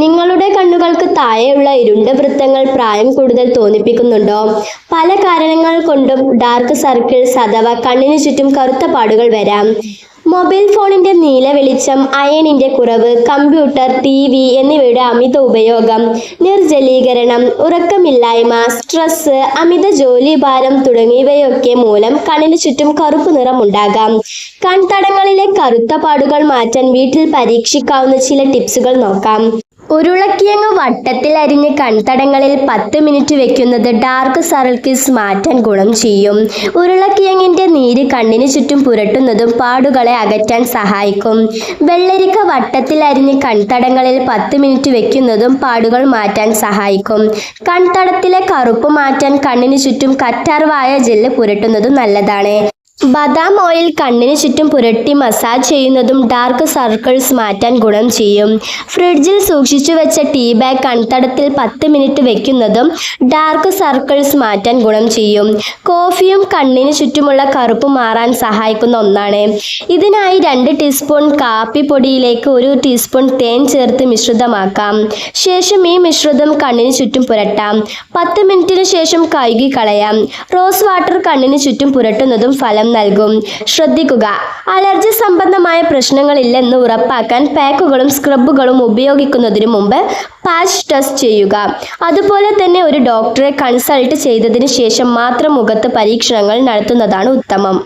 നിങ്ങളുടെ കണ്ണുകൾക്ക് താഴെയുള്ള ഇരുണ്ട വൃത്തങ്ങൾ പ്രായം കൂടുതൽ തോന്നിപ്പിക്കുന്നുണ്ടോ? പല കാരണങ്ങൾ കൊണ്ടും ഡാർക്ക് സർക്കിൾസ് അഥവാ കണ്ണിനു ചുറ്റും കറുത്ത പാടുകൾ വരാം. മൊബൈൽ ഫോണിന്റെ നീല വെളിച്ചം അയണിന്റെ കുറവ് കമ്പ്യൂട്ടർ ടി വി എന്നിവയുടെ അമിത ഉപയോഗം നിർജലീകരണം ഉറക്കമില്ലായ്മ സ്ട്രെസ് അമിത ജോലി ഭാരം തുടങ്ങിയവയൊക്കെ മൂലം കണ്ണിന് ചുറ്റും കറുപ്പ് നിറം ഉണ്ടാകാം. കൺതടങ്ങളിലെ കറുത്ത പാടുകൾ മാറ്റാൻ വീട്ടിൽ പരീക്ഷിക്കാവുന്ന ചില ടിപ്സുകൾ നോക്കാം. ഉരുളക്കിഴങ്ങ് വട്ടത്തിൽ അരിഞ്ഞ് കൺതടങ്ങളിൽ പത്ത് മിനിറ്റ് വെക്കുന്നത് ഡാർക്ക് സർക്കിൾസ് മാറ്റാൻ ഗുണം ചെയ്യും. ഉരുളക്കിയങ്ങിന്റെ നീര് കണ്ണിന് ചുറ്റും പുരട്ടുന്നതും പാടുകളെ അകറ്റാൻ സഹായിക്കും. വെള്ളരിക്ക വട്ടത്തിൽ അരിഞ്ഞ് കൺതടങ്ങളിൽ പത്ത് മിനിറ്റ് വെക്കുന്നതും പാടുകൾ മാറ്റാൻ സഹായിക്കും. കൺതടത്തിലെ കറുപ്പ് മാറ്റാൻ കണ്ണിന് ചുറ്റും കറ്റാർവായ ജെല്ല് പുരട്ടുന്നതും നല്ലതാണ്. ബദാം ഓയിൽ കണ്ണിന് ചുറ്റും പുരട്ടി മസാജ് ചെയ്യുന്നതും ഡാർക്ക് സർക്കിൾസ് മാറ്റാൻ ഗുണം ചെയ്യും. ഫ്രിഡ്ജിൽ സൂക്ഷിച്ചു വെച്ച ടീ ബാഗ് കൺതടത്തിൽ പത്ത് മിനിറ്റ് വെക്കുന്നതും ഡാർക്ക് സർക്കിൾസ് മാറ്റാൻ ഗുണം ചെയ്യും. കോഫിയും കണ്ണിന് ചുറ്റുമുള്ള കറുപ്പ് മാറാൻ സഹായിക്കുന്ന ഒന്നാണ്. ഇതിനായി രണ്ട് ടീസ്പൂൺ കാപ്പിപ്പൊടിയിലേക്ക് ഒരു ടീസ്പൂൺ തേൻ ചേർത്ത് മിശ്രിതമാക്കാം. ശേഷം ഈ മിശ്രിതം കണ്ണിന് ചുറ്റും പുരട്ടാം. പത്ത് മിനിറ്റിന് ശേഷം കഴുകി കളയാം. റോസ് വാട്ടർ കണ്ണിന് ചുറ്റും പുരട്ടുന്നതും ഫലം നൽകും. ശ്രദ്ധിക്കുക. അലർജി സംബന്ധമായ പ്രശ്നങ്ങളില്ലെന്ന് ഉറപ്പാക്കാൻ പാക്കുകളും സ്ക്രബുകളും ഉപയോഗിക്കുന്നതിന് മുമ്പ് പാച്ച് ടെസ്റ്റ് ചെയ്യുക. അതുപോലെ തന്നെ ഒരു ഡോക്ടറെ കൺസൾട്ട് ചെയ്തതിന് ശേഷം മാത്രം മുഖത്ത് പരീക്ഷണങ്ങൾ നടത്തുന്നതാണ് ഉത്തമം.